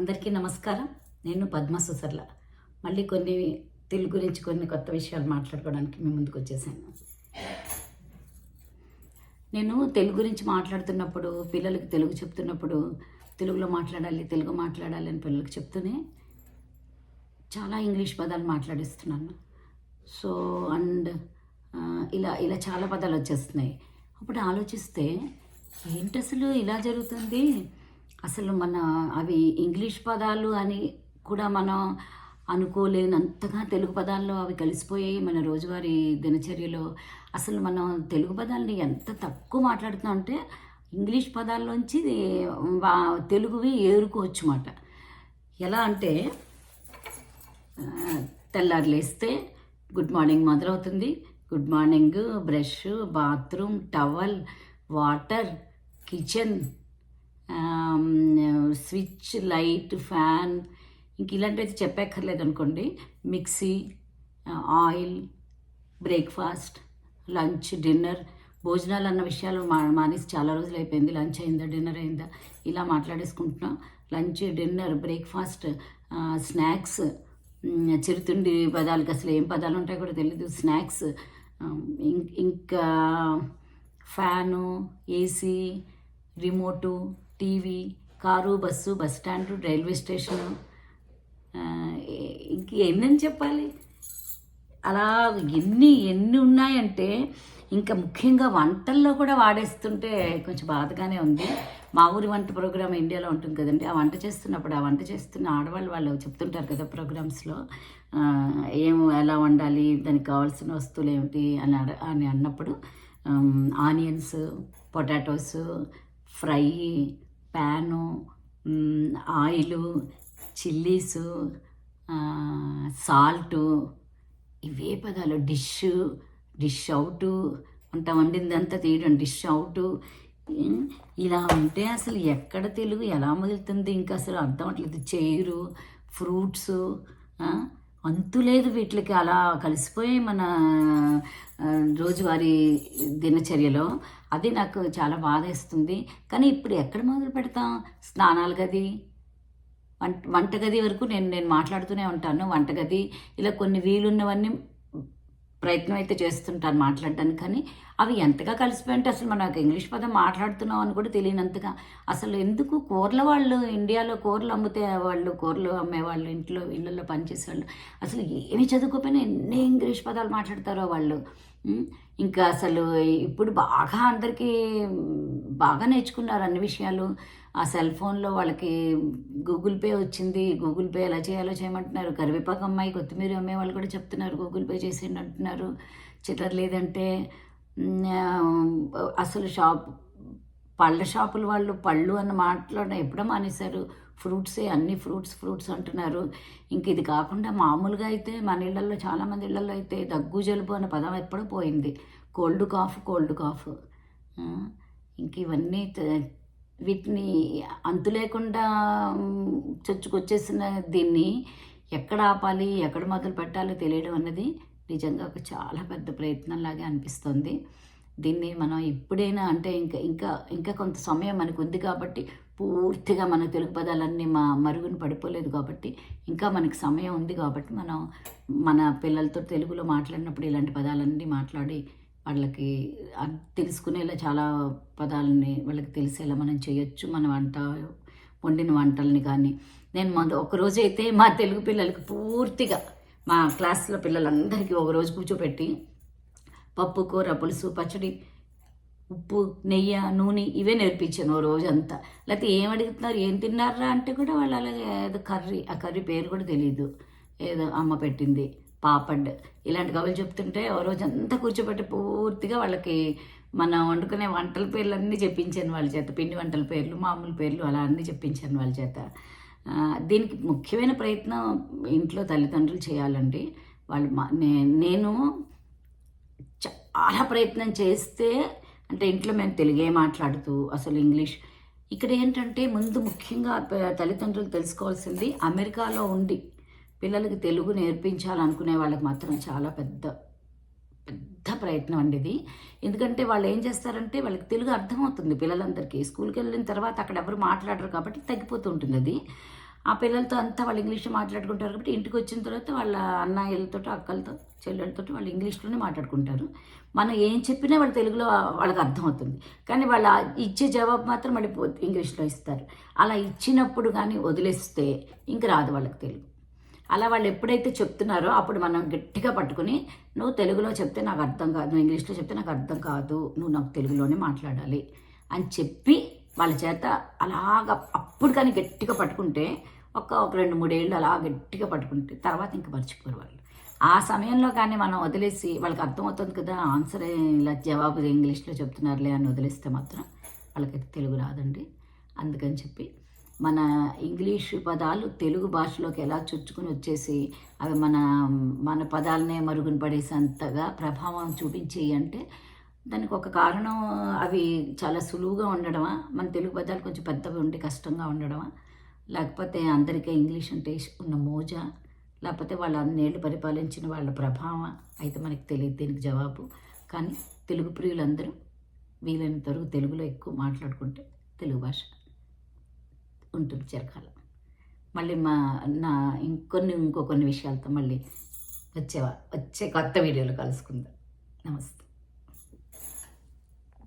అందరికీ నమస్కారం. నేను పద్మ సుసర్ల మళ్ళీ కొన్ని తెలుగు గురించి కొన్ని కొత్త విషయాలు మాట్లాడుకోవడానికి మీ ముందుకు వచ్చేసాను. నేను తెలుగు గురించి మాట్లాడుతున్నప్పుడు పిల్లలకి తెలుగు చెప్తున్నప్పుడు తెలుగులో మాట్లాడాలి తెలుగు మాట్లాడాలి అని పిల్లలకి చెప్తూనే చాలా ఇంగ్లీష్ పదాలు మాట్లాడిస్తున్నాను. సో అండ్ ఇలా ఇలా చాలా పదాలు వచ్చేస్తున్నాయి. అప్పుడు ఆలోచిస్తే ఏంటి అసలు ఇలా జరుగుతుంది? అసలు మన అవి ఇంగ్లీష్ పదాలు అని కూడా మనం అనుకోలేనంతగా తెలుగు పదాల్లో అవి కలిసిపోయాయి మన రోజువారీ దినచర్యలో. అసలు మనం తెలుగు పదాలని ఎంత తక్కువ మాట్లాడుతున్నాం అంటే ఇంగ్లీష్ పదాల్లోంచి వా- తెలుగువి ఏరుకోవచ్చు మాట ఎలా అంటే ఆ, లేస్తే గుడ్ మార్నింగ్ మొదలవుతుంది. Good morning brush bathroom towel water kitchen switch light fan ఇంక ఇలాంటివి చెప్పక్కర్లేదు అనుకోండి. Mixie oil breakfast lunch dinner భోజనాలు అన్న విషయాలు మా మానేసి చాలా రోజులు అయిపోయింది. లంచ్ అయిందా డిన్నర్ అయిందా? ఇలా మాట్లాడేసుకుంటున్నాం. లంచ్ డిన్నర్ బ్రేక్ఫాస్ట్ స్నాక్స్ చిరుతిండి పదాలకు అసలు ఏం పదాలు ఉంటాయో కూడా తెలియదు స్నాక్స్ ఇంకా fan AC remote TV car bus bus stand railway station ఆ, చెప్పాలి? అలా ఎన్ని ఎన్ని ఉన్నాయంటే ఇంకా ముఖ్యంగా వంటల్లో కూడా వాడేస్తుంటే కొంచెం బాధగానే ఉంది. మా ఊరి వంట ప్రోగ్రామ్ ఇండియాలో ఉంటుంది కదండి. ఆ వంట చేస్తున్నప్పుడు ఆ వంట చేస్తున్న ఆడవాళ్ళు వాళ్ళు చెప్తుంటారు కదా ప్రోగ్రామ్స్లో ఏం ఎలా వండాలి దానికి కావాల్సిన వస్తువులు ఏమిటి అని అడ అని అన్నప్పుడు onions potatoes fry pan oil chillies salt ఇవే పదాలు డిష్ డిష్ అవుటు వంట వండిందంతా తీయడం డిష్ అవుటు ఇలా ఉంటే అసలు ఎక్కడ తెలుగు ఎలా మొదలుతుంది? ఇంకా అసలు అర్థం అవట్లేదు చైరు ఫ్రూట్స్ అంతు లేదు వీటికి. అలా కలిసిపోయి మన రోజువారీ దినచర్యలో అది నాకు చాలా బాధ వేస్తుంది కానీ ఇప్పుడు ఎక్కడ మొదలు పెడతాం? స్నానాల గది వంట వంటగది వరకు నేను నేను మాట్లాడుతూనే ఉంటాను. వంటగది ఇలా కొన్ని వీలున్నవన్నీ ప్రయత్నం అయితే చేస్తుంటాను మాట్లాడడానికి కానీ అవి ఎంతగా కలిసిపోయింటే అసలు మనకు ఇంగ్లీష్ పదం మాట్లాడుతున్నాం అని కూడా తెలియనంతగా అసలు ఎందుకు కూరల వాళ్ళు ఇండియాలో కూరలు అమ్మితే వాళ్ళు కూరలు అమ్మేవాళ్ళు ఇంట్లో ఇళ్ళల్లో పనిచేసేవాళ్ళు అసలు ఏమి చదువుకోకపోయినా ఎన్ని ఇంగ్లీష్ పదాలు మాట్లాడతారో వాళ్ళు. ఇంకా అసలు ఇప్పుడు బాగా అందరికీ బాగా నేర్చుకున్నారు అన్ని విషయాలు. ఆ సెల్ ఫోన్లో వాళ్ళకి గూగుల్ పే వచ్చింది. గూగుల్ పే ఎలా చేయాలో చేయమంటున్నారు. కరివేపాకు అమ్మాయి కొత్తిమీర అమ్మే వాళ్ళు కూడా చెప్తున్నారు. గూగుల్ పే చేసేయండి అంటున్నారు. చిల్లర లేదంటే అసలు షాప్ పళ్ళ షాపుల వాళ్ళు పళ్ళు అన్న మాట్లాడడం ఎప్పుడో మానేశారు. ఫ్రూట్సే అన్ని ఫ్రూట్స్ ఫ్రూట్స్ అంటున్నారు. ఇంక ఇది కాకుండా మామూలుగా అయితే మన ఇళ్ళల్లో చాలామంది ఇళ్ళల్లో అయితే దగ్గు జలుబు అనే పదం ఎప్పుడో పోయింది. Cold cough cold cough. ఇంక ఇవన్నీ వీటిని అంతు లేకుండా చొచ్చుకొచ్చేసిన దీన్ని ఎక్కడ ఆపాలి ఎక్కడ మొదలు పెట్టాలో తెలియడం అన్నది నిజంగా ఒక చాలా పెద్ద ప్రయత్నంలాగే అనిపిస్తుంది. దీన్ని మనం ఇప్పుడైనా అంటే ఇంకా ఇంకా ఇంకా కొంత సమయం మనకు ఉంది కాబట్టి పూర్తిగా మన తెలుగు పదాలన్నీ మా మరుగున పడిపోలేదు కాబట్టి ఇంకా మనకి సమయం ఉంది కాబట్టి మనం మన పిల్లలతో తెలుగులో మాట్లాడినప్పుడు ఇలాంటి పదాలన్నీ మాట్లాడి వాళ్ళకి తెలుసుకునేలా చాలా పదాలని వాళ్ళకి తెలిసేలా మనం చేయొచ్చు. మన వంట వండిన వంటల్ని కానీ. నేను మొదటి ఒకరోజు అయితే మా తెలుగు పిల్లలకి పూర్తిగా మా క్లాస్లో పిల్లలందరికీ ఒక రోజు కూర్చోపెట్టి పప్పు కూర పులుసు పచ్చడి ఉప్పు నెయ్యి నూనె ఇవే నేర్పించాను ఓ రోజంతా. లేకపోతే ఏం అడుగుతున్నారు ఏం తిన్నారా అంటే కూడా వాళ్ళు అలాగే ఏదో కర్రీ ఆ కర్రీ పేరు కూడా తెలియదు ఏదో అమ్మ పెట్టింది పాపడ్. ఇలాంటి కబులు చెప్తుంటే ఓ రోజంతా కూర్చోబెట్టి పూర్తిగా వాళ్ళకి మనం వండుకునే వంటల పేర్లు అన్నీ చెప్పించాను వాళ్ళ చేత. పిండి వంటల పేర్లు మామూలు పేర్లు అలా అన్నీ చెప్పించాను వాళ్ళ చేత. దీనికి ముఖ్యమైన ప్రయత్నం ఇంట్లో తల్లిదండ్రులు చేయాలండి. వాళ్ళు నేను చాలా ప్రయత్నం చేస్తే అంటే ఇంట్లో మేము తెలుగే మాట్లాడుతూ అసలు ఇంగ్లీష్. ఇక్కడ ఏంటంటే ముందు ముఖ్యంగా తల్లిదండ్రులు తెలుసుకోవాల్సింది అమెరికాలో ఉండి పిల్లలకి తెలుగు నేర్పించాలనుకునే వాళ్ళకి మాత్రం చాలా పెద్ద పెద్ద ప్రయత్నం అండి ఇది. ఎందుకంటే వాళ్ళు ఏం చేస్తారంటే వాళ్ళకి తెలుగు అర్థమవుతుంది పిల్లలందరికీ. స్కూల్కి వెళ్ళిన తర్వాత అక్కడ ఎవరు మాట్లాడరు కాబట్టి తగ్గిపోతూ ఉంటుంది అది. ఆ పిల్లలతో అంతా వాళ్ళు ఇంగ్లీష్ మాట్లాడుకుంటారు కాబట్టి ఇంటికి వచ్చిన తర్వాత వాళ్ళ అన్నయ్యలతో అక్కలతో చెల్లెలతో వాళ్ళు ఇంగ్లీష్లోనే మాట్లాడుకుంటారు. మనం ఏం చెప్పినా వాళ్ళు తెలుగులో వాళ్ళకి అర్థమవుతుంది. కానీ వాళ్ళ ఇచ్చే జవాబు మాత్రం మళ్ళీ ఇంగ్లీష్లో ఇస్తారు. అలా ఇచ్చినప్పుడు కానీ వదిలేస్తే ఇంక రాదు వాళ్ళకి తెలుగు. అలా వాళ్ళు ఎప్పుడైతే చెప్తున్నారో అప్పుడు మనం గట్టిగా పట్టుకుని నువ్వు తెలుగులో చెప్తే నాకు అర్థం కాదు నువ్వు ఇంగ్లీష్లో చెప్తే నాకు అర్థం కాదు నువ్వు నాకు తెలుగులోనే మాట్లాడాలి అని చెప్పి వాళ్ళ చేత అలాగ అప్పుడు కానీ గట్టిగా పట్టుకుంటే ఒక ఒక రెండు మూడేళ్ళు అలా గట్టిగా పట్టుకుంటే తర్వాత ఇంకా మర్చిపోరు వాళ్ళు. ఆ సమయంలో కానీ మనం వదిలేసి వాళ్ళకి అర్థమవుతుంది కదా ఆన్సర్ ఇలా జవాబు ఇంగ్లీష్లో చెప్తున్నారులే అని వదిలేస్తే మాత్రం వాళ్ళకైతే తెలుగు రాదండి. అందుకని చెప్పి మన ఇంగ్లీషు పదాలు తెలుగు భాషలోకి ఎలా చొచ్చుకుని వచ్చేసి అవి మన మన పదాలనే మరుగున పడేసేంతగా ప్రభావం చూపించేయి అంటే దానికి ఒక కారణం అవి చాలా సులువుగా ఉండడమా? మన తెలుగు పదాలు కొంచెం పెద్దవి ఉండి కష్టంగా ఉండడమా? లేకపోతే అందరికీ ఇంగ్లీష్ అంటే ఉన్న మోజా? లేకపోతే వాళ్ళు అన్నేళ్ళు పరిపాలించిన వాళ్ళ ప్రభావం అయితే మనకి తెలియదు దీనికి జవాబు. కానీ తెలుగు ప్రియులందరూ వీలైనంత వరకు తెలుగులో ఎక్కువ మాట్లాడుకుంటే తెలుగు భాష ఉంటుంది చిరకాలం. మళ్ళీ మా నా ఇంకొన్ని ఇంకో కొన్ని విషయాలతో మళ్ళీ వచ్చేవా వచ్చే కొత్త వీడియోలు కలుసుకుందాం. నమస్తే.